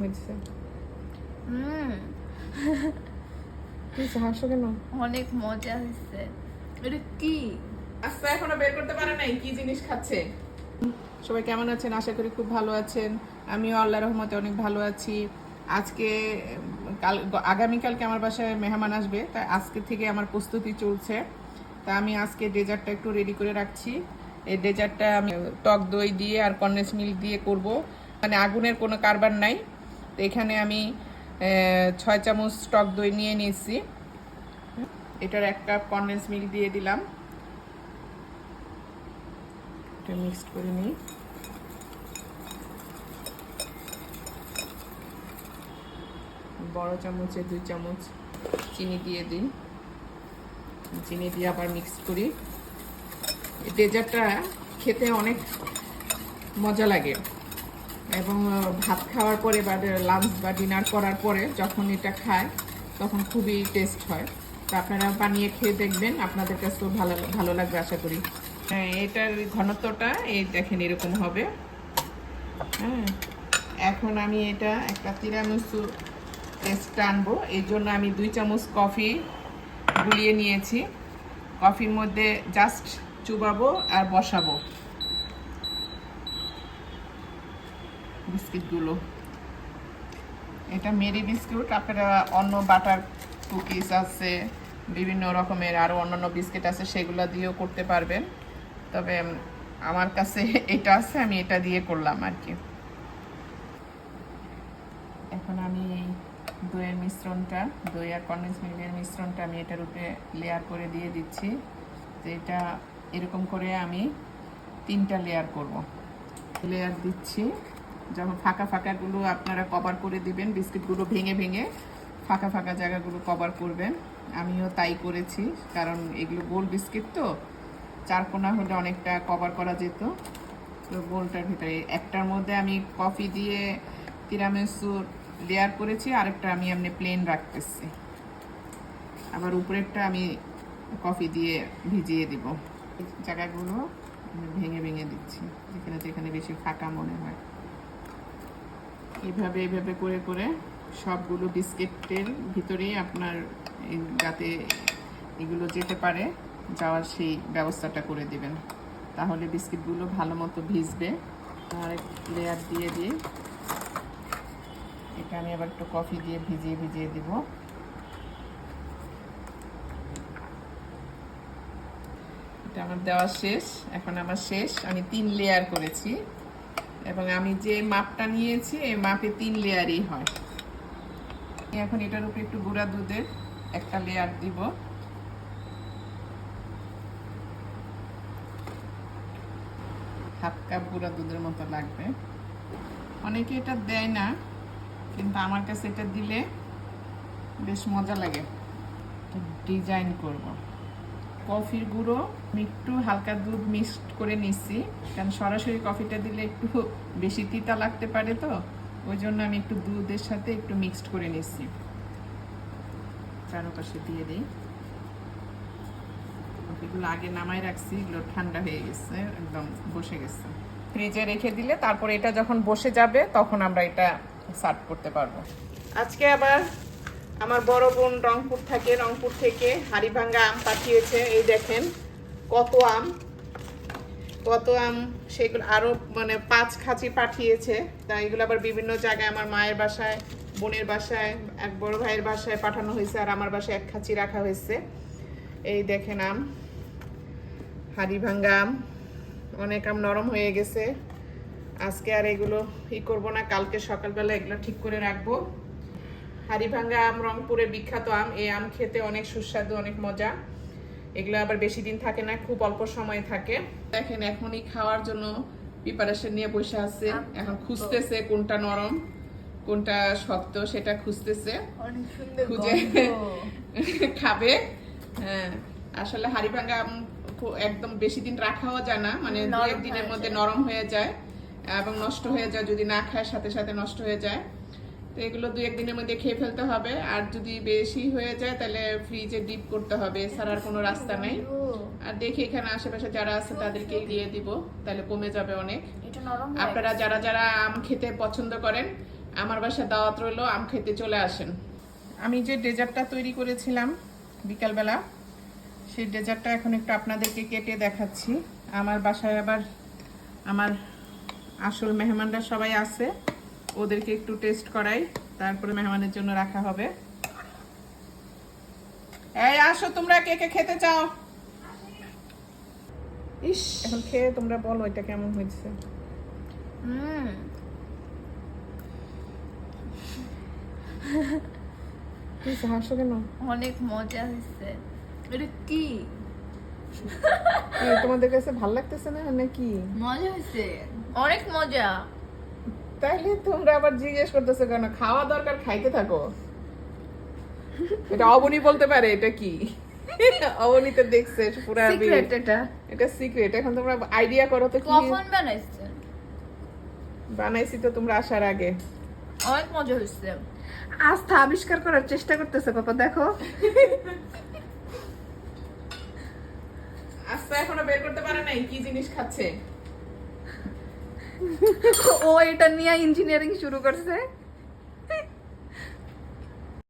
হয়েছে হুম হাসো কেন অনেক মজা হয়েছে এটা কি? আচ্ছা এখনও বের করতে পারে নাই কি জিনিস খাচ্ছে? সবাই কেমন আছেন? আশা করি খুব ভালো আছেন। আমিও আল্লাহ রহমতে অনেক ভালো আছি। আজকে কাল আগামীকালকে আমার বাসায় মেহমান আসবে তাই আজকে থেকে আমার প্রস্তুতি চলছে। তা আমি আজকে ডেজার্টটা একটু রেডি করে রাখছি। এই ডেজার্টটা আমি টক দই দিয়ে আর কন্ডেন্স মিল্ক দিয়ে করব। মানে আগুনের কোনো কারবার নাই। তো এখানে আমি ছয় চামচ টক দই নিয়ে নিয়েছি। এটার এক কাপ কন্ডেন্স মিল্ক দিয়ে দিলাম। এটা মিক্সড করে নিই। বড় চামচে দুই চামচ চিনি দিয়ে দিই। চিনি দিয়ে আবার মিক্স করি। ডেজার্টটা খেতে অনেক মজা লাগে। এবং ভাত খাওয়ার পরে বা লাঞ্চ বা ডিনার করার পরে যখন এটা খায়, তখন খুবই টেস্ট হয়। তো আপনারা বানিয়ে খেয়ে দেখবেন, আপনাদের কাছেও ভালো ভালো লাগবে আশা করি। হ্যাঁ এটার ঘনত্বটা এই দেখেন এরকম হবে। হ্যাঁ এখন আমি এটা একটা তিরামিসু টেস্ট আনব। এই জন্য আমি দুই চামচ কফি গুলিয়ে নিয়েছি। কফির মধ্যে জাস্ট চুবাবো আর বসাবো। বিস্কিটগুলো এটা মেরি বিস্কুট, আপনারা অন্য বাটার কুকিজ আছে, বিভিন্ন রকমের আরও অন্যান্য বিস্কিট আছে, সেগুলো দিয়েও করতে পারবেন। তবে আমার কাছে এটা আছে, আমি এটা দিয়ে করলাম আর কি। এখন আমি এই দইয়ের মিশ্রণটা, দই আর কন্ডেন্স মিল্কের মিশ্রণটা আমি এটার উপরে লেয়ার করে দিয়ে দিচ্ছি। তো এটা এরকম করে আমি তিনটা লেয়ার করব। লেয়ার দিচ্ছি। যখন ফাঁকা ফাঁকাগুলো আপনারা কভার করে দিবেন বিস্কিটগুলো ভেঙে ভেঙে ফাঁকা ফাঁকা জায়গাগুলো কভার করবেন। আমিও তাই করেছি, কারণ এগুলো গোল বিস্কিট তো চারকোনা হলে অনেকটা কভার করা যেত। তো গোলটার ভিতরে একটার মধ্যে আমি কফি দিয়ে তিরামিসুর লেয়ার করেছি, আরেকটা আমি এমনি প্লেন রাখতেছি। আবার উপরেরটা আমি কফি দিয়ে ভিজিয়ে দিব। জায়গাগুলো ভেঙে ভেঙে দিচ্ছি, যেখানে যেখানে বেশি ফাঁকা মনে হয়। এইভাবে এইভাবে করে করে সবগুলো বিস্কিটের ভিতরেই আপনার যাতে এগুলো যেতে পারে, যাওয়ার সেই ব্যবস্থাটা করে দিবেন। তাহলে বিস্কিটগুলো ভালো মতো ভিজবে। আর লেয়ার দিয়ে দিই। এটা আমি আবার একটু কফি দিয়ে ভিজিয়ে ভিজিয়ে দিব। এটা আমার দেওয়া শেষ। এখন আমার শেষ। আমি তিন লেয়ার করেছি। এবং আমি যে মাপটা নিয়েছি, এই মাপে তিন লেয়ারই হয়। এখন এটার উপরে একটু গুঁড়া দুধের একটা লেয়ার দিব। হাফ কাপ গুঁড়া দুধের মতো লাগবে। অনেকে এটা দেয় না, কিন্তু আমার কাছে এটা দিলে বেশ মজা লাগে। ডিজাইন করব। কফির গুঁড়ো একটু হালকা দুধ মিক্সড করে নিচ্ছি। কারণ সরাসরি কফিটা দিলে একটু বেশি তিতা লাগতে পারে তো, ওই জন্য আমি একটু দুধের সাথে একটু মিক্সড করে নিচ্ছি। চারপাশে দিয়ে দিই। এগুলো আগে নামাই রাখছি, এগুলো ঠান্ডা হয়ে গেছে, একদম বসে গেছে। ফ্রিজে রেখে দিলে তারপর এটা যখন বসে যাবে, তখন আমরা এটা সার্ভ করতে পারব। আজকে আবার আমার বড় বোন রংপুর থাকে, রংপুর থেকে হাড়িভাঙ্গা আম পাঠিয়েছে, এই দেখেন কত আম কত আম সেগুলো আরও মানে পাঁচ খাঁচি পাঠিয়েছে। তা এগুলো আবার বিভিন্ন জায়গায় আমার মায়ের বাসায়, বোনের বাসায়, এক বড় ভাইয়ের বাসায় পাঠানো হয়েছে, আর আমার বাসায় এক খাঁচি রাখা হয়েছে। এই দেখেন আম হাড়ি ভাঙ্গা আম, অনেক আম নরম হয়ে গেছে। আজকে আর এগুলো ই করব না, কালকে সকালবেলা এগুলো ঠিক করে রাখব। হাড়িভাঙ্গা আম রংপুরের বিখ্যাত আম এই আম খেতে অনেক সুস্বাদু অনেক মজা। এগুলো আবার বেশি দিন থাকে না খুব অল্প সময় থাকে। দেখেন এখনই খাওয়ার জন্য প্রিপারেশন নিয়ে বসে আছে। এখন খুঁজতেছে কোনটা নরম কোনটা শক্ত সেটা খুঁজতেছে। খুঁজে খাবে। হ্যাঁ আসলে হাড়িভাঙ্গা আম একদম বেশি দিন রাখাও যায় না মানে দু নরম এক দিনের মধ্যে নরম হয়ে যায় এবং নষ্ট হয়ে যায় যদি না খায় সাথে সাথে নষ্ট হয়ে যায়। তো এগুলো দু একদিনের মধ্যে খেয়ে ফেলতে হবে। আর যদি বেশি হয়ে যায় তাহলে ফ্রিজে ডিপ করতে হবে। আর কোনো রাস্তা নেই। আর দেখি এখানে আশেপাশে যারা আছে তাদেরকেই দিয়ে দিব। তাহলে কমে যাবে অনেক। আপনারা যারা যারা আম খেতে পছন্দ করেন আমার বাসায় দাওয়াত রইল আম খেতে চলে আসেন। আমি যে ডেজার্টটা তৈরি করেছিলাম বিকালবেলা সেই ডেজার্টটা এখন একটু আপনাদেরকে কেটে দেখাচ্ছি। আমার বাসায় আবার আমার আসল মেহমানরা সবাই আছে। ওদেরকে একটু টেস্ট করাই তারপরে মেহমানের জন্য রাখা হবে। এই আসো তোমরা কে কে খেতে চাও? ইস এখন খেয়ে তোমরা বলো এটা কেমন হয়েছে। হুম। হাসো কেন? অনেক মজা হয়েছে। এটা কি? তোমাদের কাছে ভালো লাগতেছে না? নাকি মজা হয়েছে। অনেক মজা। তাইলে তোমরা আবার জিজ্ঞেস করতেছো কেন? খাওয়া দরকার খাইতে থাকো। এটা অবনী বলতে পারে এটা কি? অবনী তো দেখছে পুরো সিক্রেট এটা। এটা সিক্রেট এখন তোমরা আইডিয়া করো তো কি? কখন বানাইছি? তো তোমরা আসার আগে। অনেক মজা হয়েছে আস্থা আবিষ্কার করার চেষ্টা করতেছে পাপা দেখো। আস্থা এখনও বের করতে পারে নাই কি জিনিস খাচ্ছে? ও এটা নিয়ে ইঞ্জিনিয়ারিং শুরু করছে